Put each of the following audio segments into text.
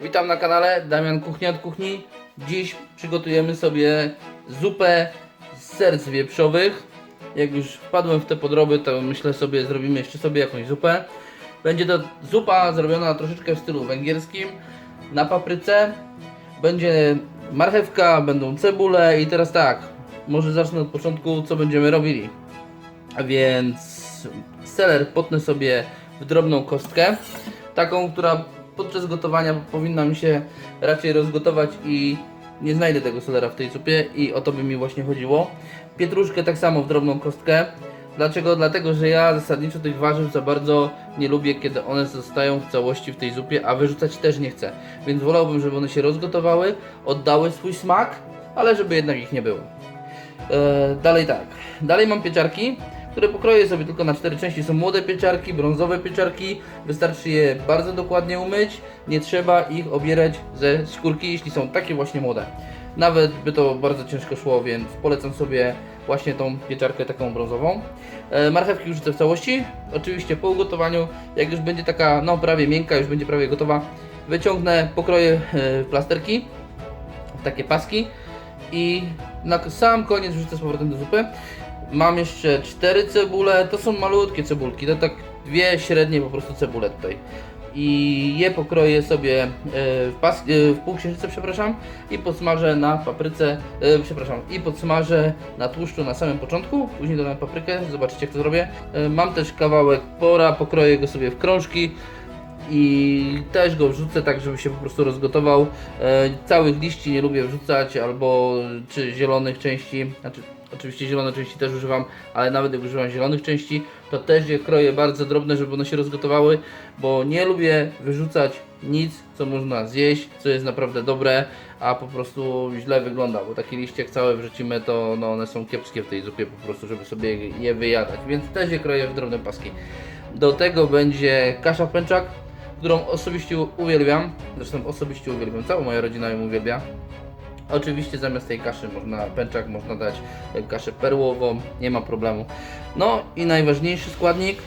Witam na kanale Damian Kuchnia od Kuchni. Dziś przygotujemy sobie zupę z serc wieprzowych. Jak już wpadłem w te podroby, to myślę sobie, zrobimy jeszcze sobie jakąś zupę. Będzie to zupa zrobiona troszeczkę w stylu węgierskim, na papryce. Będzie marchewka, będą cebule i teraz tak, może zacznę od początku, co będziemy robili. A więc seler potnę sobie w drobną kostkę, taką, która podczas gotowania powinna mi się raczej rozgotować i nie znajdę tego selera w tej zupie i o to by mi właśnie chodziło. Pietruszkę tak samo w drobną kostkę. Dlaczego? Dlatego, że ja zasadniczo tych warzyw za bardzo nie lubię, kiedy one zostają w całości w tej zupie, a wyrzucać też nie chcę. Więc wolałbym, żeby one się rozgotowały, oddały swój smak, ale żeby jednak ich nie było. E, dalej tak. Dalej mam pieczarki, które pokroję sobie tylko na cztery części. Są młode pieczarki, brązowe pieczarki. Wystarczy je bardzo dokładnie umyć. Nie trzeba ich obierać ze skórki, jeśli są takie właśnie młode. Nawet by to bardzo ciężko szło, więc polecam sobie właśnie tą pieczarkę taką brązową. E, marchewki już w całości. Oczywiście po ugotowaniu, jak już będzie taka no prawie miękka, już będzie prawie gotowa, wyciągnę, pokroję e, plasterki, w takie paski i na sam koniec wrzucę z powrotem do zupy. Mam jeszcze cztery cebule, to są malutkie cebulki, to tak dwie średnie po prostu cebule tutaj. I je pokroję sobie e, w, pas, e, w półksiężyce, przepraszam, i podsmażę na papryce, e, przepraszam, i podsmażę na tłuszczu na samym początku, później dodam paprykę, zobaczycie jak to zrobię. Mam też kawałek pora, pokroję go sobie w krążki, i też go wrzucę tak, żeby się po prostu rozgotował. Całych liści nie lubię wrzucać, albo czy zielonych części, znaczy oczywiście zielone części też używam, ale nawet jak używam zielonych części, to też je kroję bardzo drobne, żeby one się rozgotowały, bo nie lubię wyrzucać nic, co można zjeść, co jest naprawdę dobre, a po prostu źle wygląda, bo takie liście jak całe wrzucimy, to no, one są kiepskie w tej zupie po prostu, żeby sobie je wyjadać, więc też je kroję w drobne paski. Do tego będzie kasza pęczak, którą osobiście uwielbiam. Zresztą osobiście uwielbiam, cała moja rodzina ją uwielbia. Oczywiście zamiast tej kaszy można pęczak, można dać e, kaszę perłową, nie ma problemu. No i najważniejszy składnik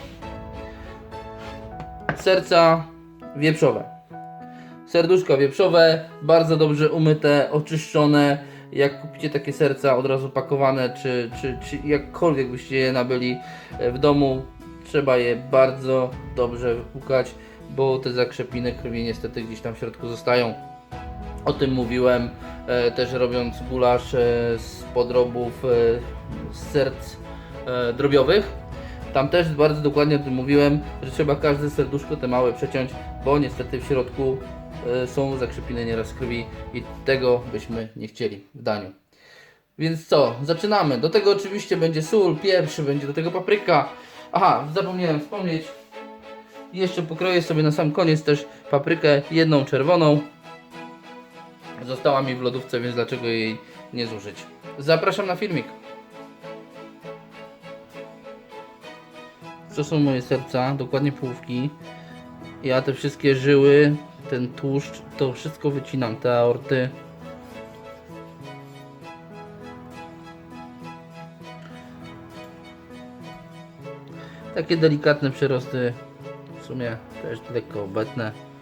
serca wieprzowe. Serduszka wieprzowe, bardzo dobrze umyte, oczyszczone. Jak kupicie takie serca od razu pakowane, czy, czy, czy jakkolwiek byście je nabyli e, w domu, trzeba je bardzo dobrze wypłukać, bo te zakrzepiny krwi niestety gdzieś tam w środku zostają. O tym mówiłem e, też robiąc gulasz e, z podrobów e, z serc drobiowych. Tam też bardzo dokładnie o tym mówiłem, że trzeba każde serduszko te małe przeciąć, bo niestety w środku są zakrzepiny nieraz krwi i tego byśmy nie chcieli w daniu. Więc co, zaczynamy. Do tego oczywiście będzie sól, pieprz, będzie do tego papryka. Aha, zapomniałem wspomnieć. Jeszcze pokroję sobie na sam koniec też paprykę jedną czerwoną. Została mi w lodówce, więc dlaczego jej nie zużyć? Zapraszam na filmik. To są moje serca, dokładnie połówki. Ja te wszystkie żyły, ten tłuszcz, to wszystko wycinam, te aorty. Takie delikatne przyrosty, w sumie też lekko obetne.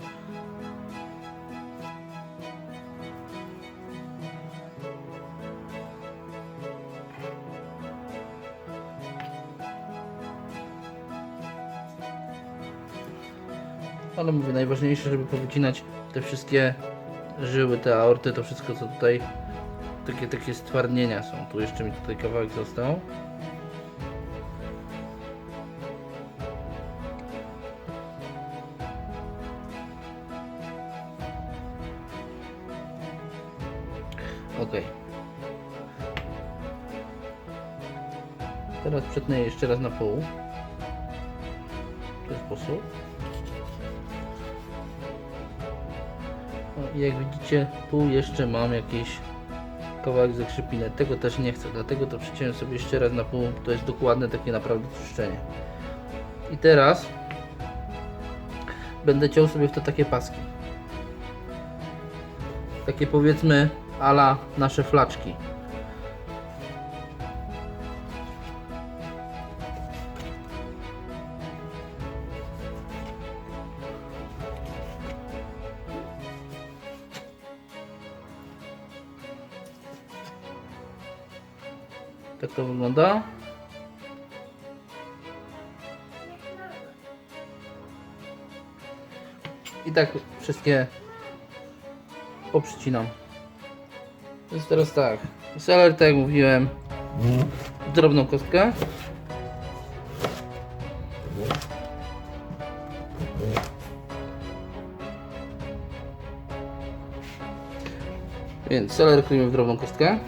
Ale mówię, najważniejsze, żeby powycinać te wszystkie żyły, te aorty, to wszystko co tutaj takie, takie stwardnienia są. Tu jeszcze mi tutaj kawałek został. Ok. Teraz przetnę je jeszcze raz na pół. W ten sposób. I jak widzicie, tu jeszcze mam jakiś kawałek zakrzepiny. Tego też nie chcę, dlatego to przyciąłem sobie jeszcze raz na pół. To jest dokładne takie naprawdę czyszczenie. I teraz będę ciął sobie w to takie paski. Takie powiedzmy ala nasze flaczki. To wygląda. I tak wszystkie poprzycinam. Więc teraz tak. Seler, tak jak mówiłem, drobną kostkę. Więc seler kroimy w drobną kostkę.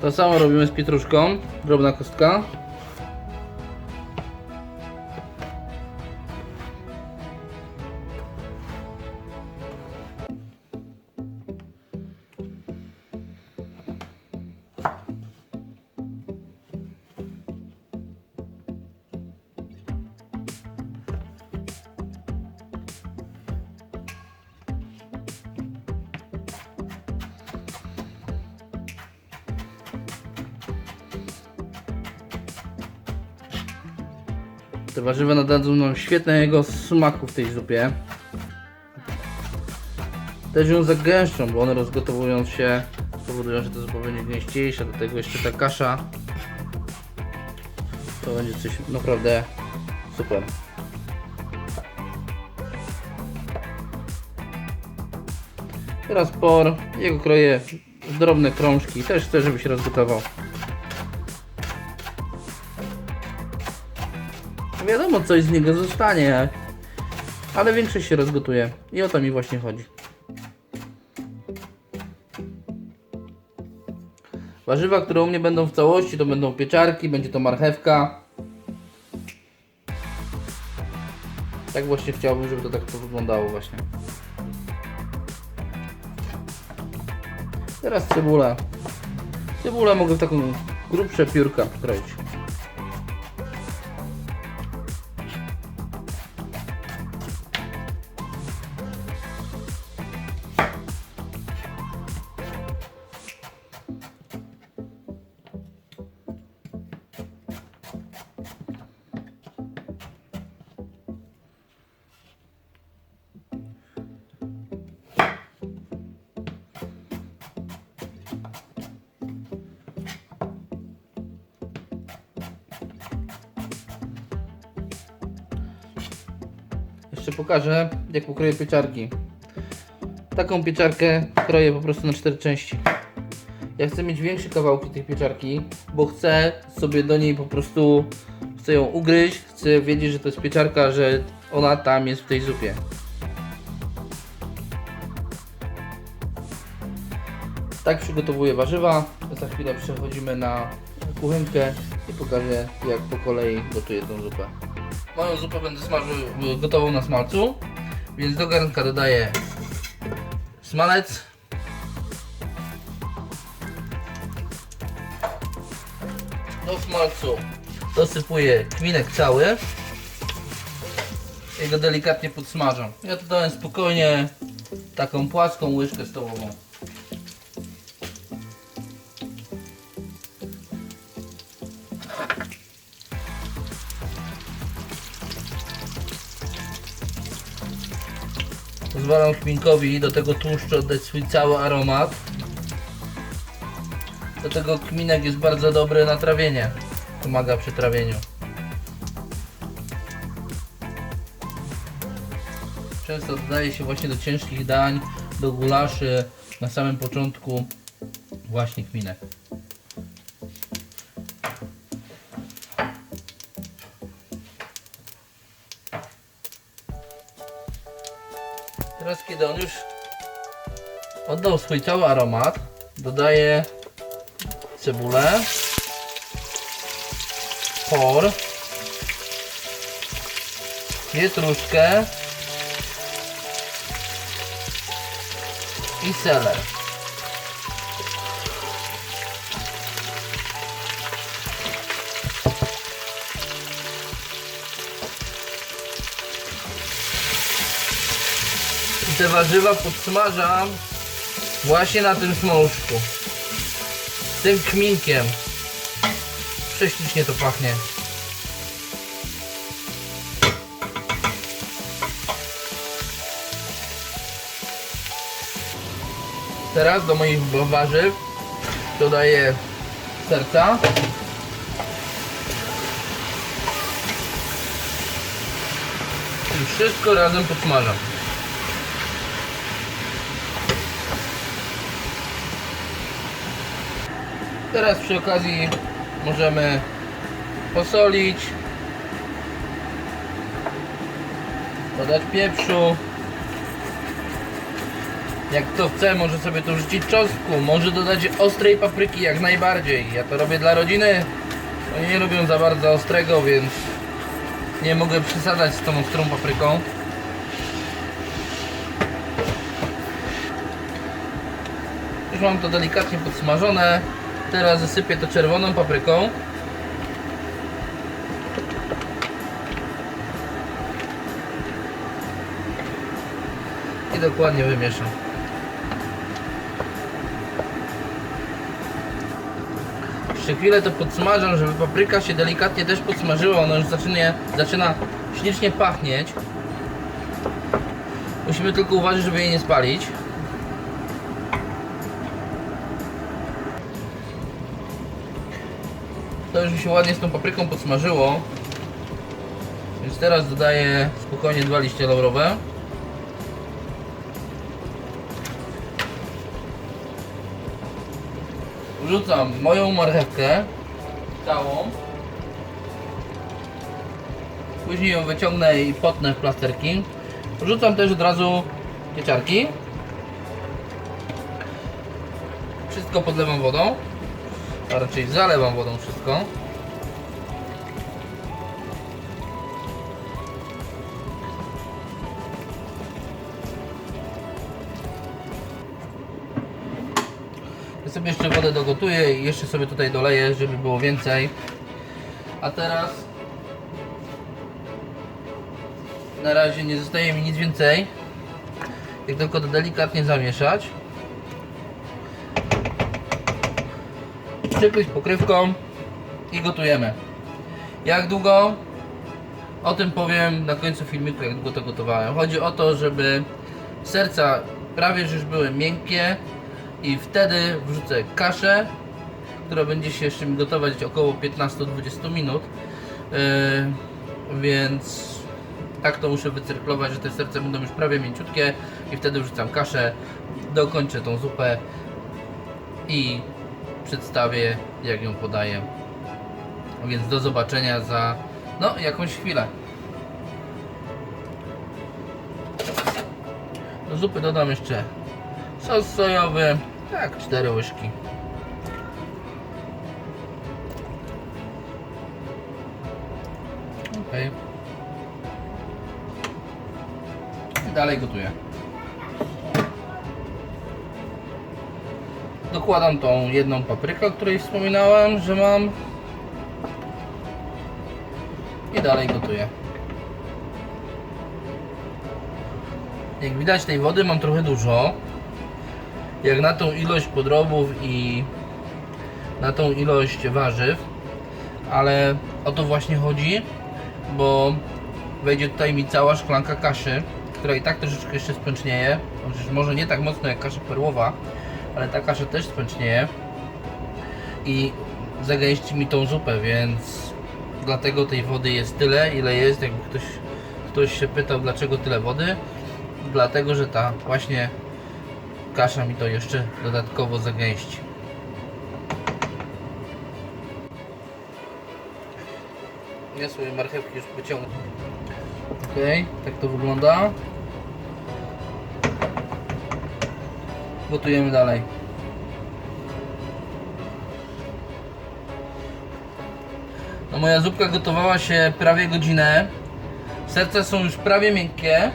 To samo robimy z pietruszką. Drobna kostka. Te warzywa nadadzą nam świetnego smaku w tej zupie. Też ją zagęszczą, bo one rozgotowując się spowodują, że ta zupa będzie gęściejsza. Do tego jeszcze ta kasza. To będzie coś naprawdę super. Teraz por. Jego kroję w drobne krążki. Też chcę, żeby się rozgotował. Wiadomo, coś z niego zostanie, ale większość się rozgotuje. I o to mi właśnie chodzi. Warzywa, które u mnie będą w całości, to będą pieczarki, będzie to marchewka. Tak właśnie chciałbym, żeby to tak to wyglądało właśnie. Teraz cebula. Cebulę mogę w taką grubsze piórka kroić. Jeszcze pokażę, jak pokroję pieczarki. Taką pieczarkę kroję po prostu na cztery części. Ja chcę mieć większe kawałki tej pieczarki, bo chcę sobie do niej po prostu, chcę ją ugryźć, chcę wiedzieć, że to jest pieczarka, że ona tam jest w tej zupie. Tak przygotowuję warzywa. Za chwilę przechodzimy na kuchenkę i pokażę jak po kolei gotuję tą zupę. Moją zupę będę smażył gotową na smalcu, więc do garnka dodaję smalec. Do smalcu dosypuję kminek cały i go delikatnie podsmażam. Ja to dałem spokojnie taką płaską łyżkę stołową. Pozwalam kminkowi do tego tłuszczu oddać swój cały aromat. Do tego kminek jest bardzo dobry na trawienie. Pomaga przy trawieniu. Często dodaje się właśnie do ciężkich dań, do gulaszy na samym początku właśnie kminek. Teraz kiedy on już oddał swój cały aromat, dodaję cebulę, por, pietruszkę i seler. Te warzywa podsmażam właśnie na tym smoczku. Z tym kminkiem. Prześlicznie to pachnie. Teraz do moich warzyw dodaję serca. I wszystko razem podsmażam. Teraz przy okazji możemy posolić, dodać pieprzu. Jak kto chce, może sobie tu rzucić czosnku, może dodać ostrej papryki jak najbardziej. Ja to robię dla rodziny. Oni nie lubią za bardzo ostrego, więc nie mogę przesadzać z tą ostrą papryką. Już mam to delikatnie podsmażone. Teraz zasypię to czerwoną papryką. I dokładnie wymieszam. Jeszcze chwilę to podsmażam, żeby papryka się delikatnie też podsmażyła. Ona już zaczyna, zaczyna ślicznie pachnieć. Musimy tylko uważać, żeby jej nie spalić. To już się ładnie z tą papryką podsmażyło. Więc teraz dodaję spokojnie dwa liście laurowe. Wrzucam moją marchewkę całą. Później ją wyciągnę i potnę w plasterki. Wrzucam też od razu pieczarki. Wszystko podlewam wodą. A raczej zalewam wodą wszystko. Ja sobie jeszcze wodę dogotuję i jeszcze sobie tutaj doleję, żeby było więcej. A teraz na razie nie zostaje mi nic więcej. Jak tylko to delikatnie zamieszać. Przykryć pokrywką i gotujemy. Jak długo? O tym powiem na końcu filmiku, jak długo to gotowałem. Chodzi o to, żeby serca prawie już były miękkie i wtedy wrzucę kaszę, która będzie się jeszcze mi gotować około 15-20 minut. Yy, więc tak to muszę wycyrklować, że te serca będą już prawie mięciutkie i wtedy wrzucam kaszę, dokończę tą zupę i przedstawię jak ją podaję. Więc do zobaczenia za no jakąś chwilę. Do zupy dodam jeszcze sos sojowy, tak 4 łyżki. Okej. I dalej gotuję. Dokładam tą jedną paprykę, o której wspominałem, że mam. Jak widać tej wody mam trochę dużo. Jak na tą ilość podrobów i na tą ilość warzyw. Ale o to właśnie chodzi, bo wejdzie tutaj mi cała szklanka kaszy, która i tak troszeczkę jeszcze spęcznieje. Chociaż może nie tak mocno jak kasza perłowa, ale ta kasza też spęcznieje. I zagęści mi tą zupę, więc dlatego tej wody jest tyle, ile jest. Jakby ktoś, ktoś się pytał, dlaczego tyle wody, dlatego, że ta właśnie kasza mi to jeszcze dodatkowo zagęści. Ja sobie marchewki już wyciągnę. Ok, tak to wygląda. Gotujemy dalej. No moja zupka gotowała się prawie godzinę. Serca są już prawie miękkie.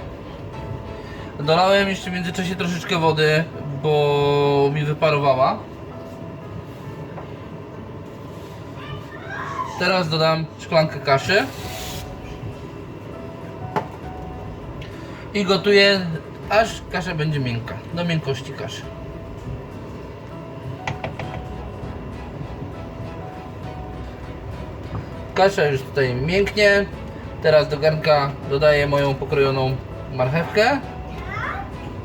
Dolałem jeszcze w międzyczasie troszeczkę wody, bo mi wyparowała. Teraz dodam szklankę kaszy. I gotuję aż kasza będzie miękka, do miękkości kaszy. Kasza już tutaj mięknie. Teraz do garnka dodaję moją pokrojoną marchewkę.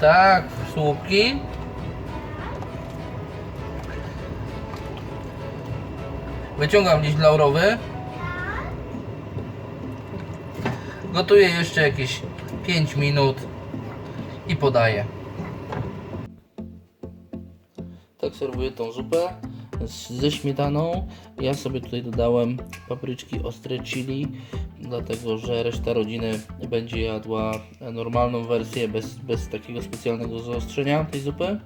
Tak, słupki. Wyciągam liść laurowy. Gotuję jeszcze jakieś 5 minut i podaję. Tak serwuję tą zupę ze śmietaną. Ja sobie tutaj dodałem papryczki ostre chili, dlatego że reszta rodziny będzie jadła normalną wersję bez, bez takiego specjalnego zaostrzenia tej zupy.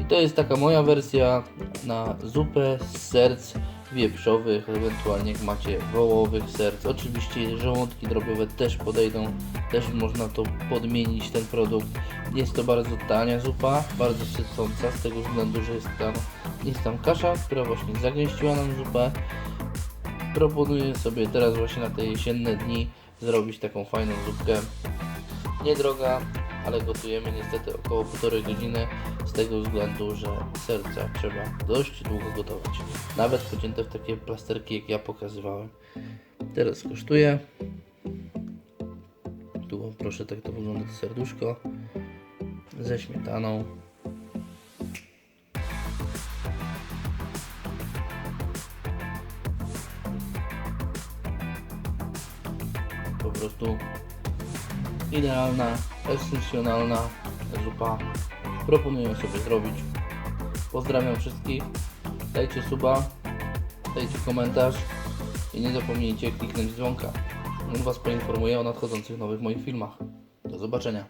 I to jest taka moja wersja na zupę z serc wieprzowych, ewentualnie jak macie wołowych serc. Oczywiście żołądki drobiowe też podejdą, też można to podmienić ten produkt. Jest to bardzo tania zupa, bardzo sycąca z tego względu, że jest tam, jest tam kasza, która właśnie zagęściła nam zupę. Proponuję sobie teraz właśnie na te jesienne dni zrobić taką fajną zupkę. Niedroga, ale gotujemy niestety około półtorej godziny z tego względu, że serca trzeba dość długo gotować. Nawet pocięte w takie plasterki jak ja pokazywałem. Teraz kosztuję. Tu proszę, tak to wygląda to serduszko ze śmietaną. Prostu idealna, esencjonalna zupa. Proponuję sobie zrobić. Pozdrawiam wszystkich. Dajcie suba, dajcie komentarz i nie zapomnijcie kliknąć dzwonka. On Was poinformuje o nadchodzących nowych moich filmach. Do zobaczenia.